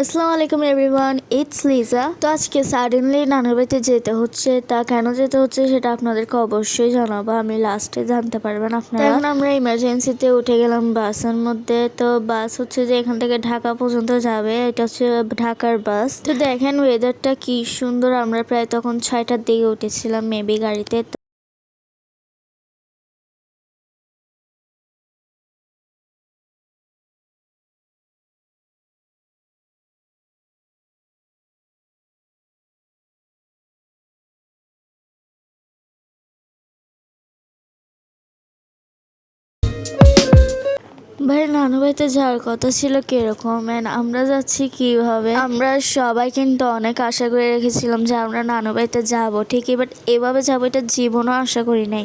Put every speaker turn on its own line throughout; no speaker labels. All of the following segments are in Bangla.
আসসালামু আলাইকুম এভরিওয়ান ইটস লিজা তো আজকে সাডেনলি নানার বাড়িতে যেতে হচ্ছে। তা কেন যেতে হচ্ছে সেটা আপনাদেরকে অবশ্যই জানাব। আমি লাস্টে জানতে পারবেন আপনারা। এখন আমরা ইমার্জেন্সিতে উঠে গেলাম বাসের মধ্যে। তো বাস হচ্ছে যে এখান থেকে ঢাকা পর্যন্ত যাবে। এটা হচ্ছে ঢাকার বাস। তো দেখেন ওয়েদারটা কি সুন্দর। আমরা প্রায় তখন ছয়টার দিকে উঠেছিলাম মেবি গাড়িতে। Thank you. ভাই নানু বাড়িতে যাওয়ার কথা ছিল কীরকম? আমরা যাচ্ছি কীভাবে? আমরা সবাই কিন্তু অনেক আশা করে রেখেছিলাম যে আমরা নানু বাড়িতে যাব ঠিকই বাট এভাবে যাব এটা জীবনও আশা করি নাই।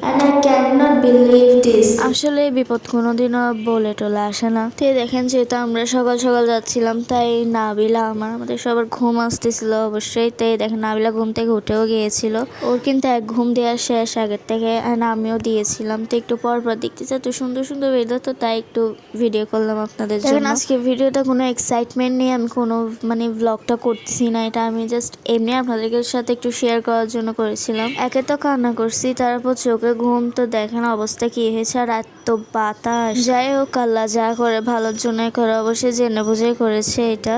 আসলে এই বিপদ কোনোদিনও বলে টলে আসে না। তো দেখেন যেহেতু আমরা সকাল সকাল যাচ্ছিলাম তাই নাবিলা আমার আমাদের সবার ঘুম আসতেছিল অবশ্যই। তাই দেখেন নাবিলা ঘুম থেকে উঠেও গিয়েছিল। ওর কিন্তু এক ঘুম দেওয়া শেষ আগের থেকে আমিও দিয়েছিলাম। তো একটু পর পর দেখতেছি এত সুন্দর সুন্দর ওয়েদার তো তাই একটু ভিডিও করলাম আপনাদের জন্য। আজকে ভিডিওটা কোনো এক্সাইটমেন্ট নেই আমি কোনো মানে ব্লগটা করতেছি না। এটা আমি জাস্ট এমনি আপনাদের সাথে একটু শেয়ার করার জন্য করেছিলাম। একে তো কান্না করছি তারপর চোখে ঘুম তো দেখেন অবস্থা কি হয়েছে আর এত বাতাস। যাই হোক আল্লাহ যা করে ভালোর জন্য করে অবশ্যই জেনে বুঝে করেছে এটা।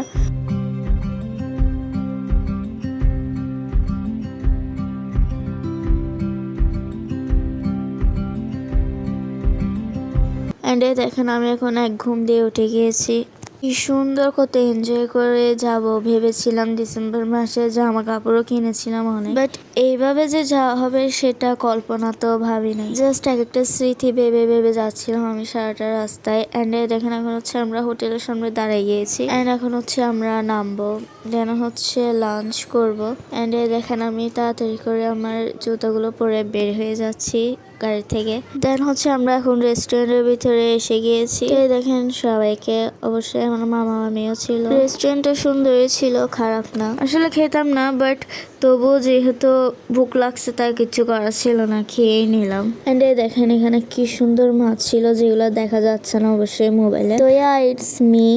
অ্যান্ড দেখেন, আমি এখন এক ঘুম দিয়ে উঠে গিয়েছি। কি সুন্দর কত এনজয় করে যাব। ভেবেছিলাম ডিসেম্বর মাসে জামা কাপড়ও কিনেছিলাম অনেক। বাট এইভাবে যে যাওয়া হবে, সেটা কল্পনা তো ভাবি নাই। জাস্ট এক একটা স্মৃতি ভেবে ভেবে যাচ্ছিলাম আমি সারাটা রাস্তায়। অ্যান্ড দেখেন, এখন হচ্ছে আমরা হোটেলের সামনে দাঁড়িয়ে গিয়েছি। অ্যান্ড এখন হচ্ছে আমরা নামবো। দেন হচ্ছে লাঞ্চ করব। অ্যান্ড দেখেন, আমি তাড়াতাড়ি করে আমার জুতোগুলো পরে বের হয়ে যাচ্ছি। গাড়ি থেকে। দেন হচ্ছে আমরা এখন রেস্টুরেন্টের ভিতরে এসে গিয়েছি। দেখেন সবাইকে। অবশ্যই আমার মামা মামিও ছিল। রেস্টুরেন্টটা সুন্দরই ছিল, খারাপ না। আসলে খেতাম না বাট তবুও যেহেতু ভুক লাগছে তাই কিছু করার ছিল না, খেয়েই নিলাম। এই দেখেন এখানে কি সুন্দর মাছ ছিল, যেগুলো দেখা যাচ্ছে না অবশ্যই মোবাইলে। তো yeah it's me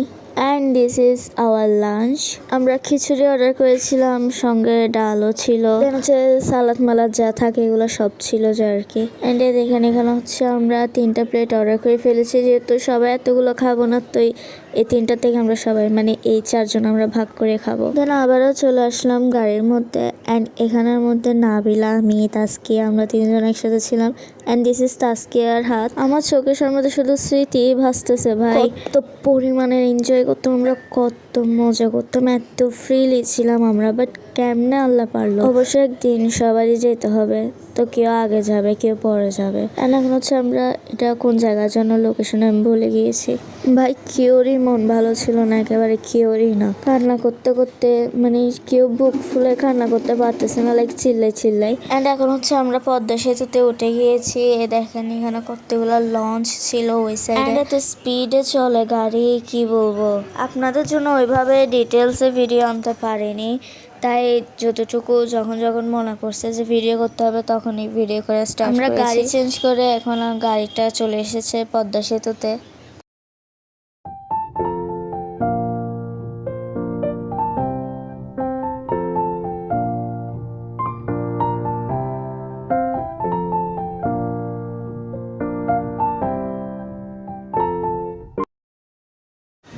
and this is our lunch আমরা খিচুড়ি অর্ডার করেছিলাম, সঙ্গে ডালও ছিল। হচ্ছে সালাদ মালাদ যা থাকে এগুলো সব ছিল যে আর কি। অ্যান্ড এখানে এখানে হচ্ছে আমরা তিনটা প্লেট অর্ডার করে ফেলেছি, যেহেতু সবাই এতগুলো খাব না, তো এই- তিনটা থেকে আমরা সবাই মানে এই চারজন আমরা ভাগ করে খাব। দেন আবারও চলে আসলাম গাড়ির মধ্যে। অ্যান্ড এখানের মধ্যে নাবিলা, আমি তাস্কিয়া আমরা তিনজন একসাথে ছিলাম। অ্যান্ড দিস ইজ তাস্কিয়ার হাত। আমার চোখের সামনে শুধু স্মৃতি ভাসতেছে ভাই। কত পরিমাণের এনজয় করতাম আমরা কত মজা করতাম, এত ফ্রিলি ছিলাম আমরা বাট কেমনে আল্লাহ পারল? অবশ্যই একদিন সবারই যেতে হবে, তো কেউ আগে যাবে, কেউ পরে যাবে। এখন হচ্ছে আমরা এটা কোন জায়গার জন্য লোকেশন আমি ভুলে গিয়েছি। ভাই কেউরই মন ভালো ছিল না, একেবারে কেউরই না। কান্না করতে করতে মানে কেউ বুক ফুলে কান্না করতে পারতেছে না লাইক চিল্লাই চিল্লাই। অ্যান্ড এখন হচ্ছে আমরা পদ্মা সেতুতে উঠে গিয়েছি, এ দেখেন এখানে কতগুলো লঞ্চ ছিল ওই সাইডে এত স্পিডে চলে গাড়ি, কি বলব? আপনাদের জন্য ওইভাবে ডিটেলসে ভিডিও আনতে পারিনি। তাই যতটুকু যখন যখন মনে পড়ছে যে ভিডিও করতে হবে তখনই ভিডিও করে স্টার্ট আমরা গাড়ি চেঞ্জ করে এখন গাড়িটা চলে এসেছে পদ্মা সেতুতে।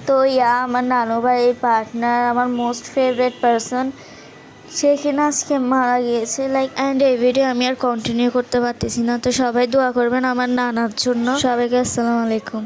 তো ইয়া আমার নানু ভাই পার্টনার আমার মোস্ট ফেভারিট পারসন সে কিনা আজকে মারা গিয়েছে লাইক অ্যান্ড এই ভিডিও আমি আর কন্টিনিউ করতে পারতেছি না। তো সবাই দোয়া করবেন আমার নানার জন্য। সবাইকে আসসালামু আলাইকুম।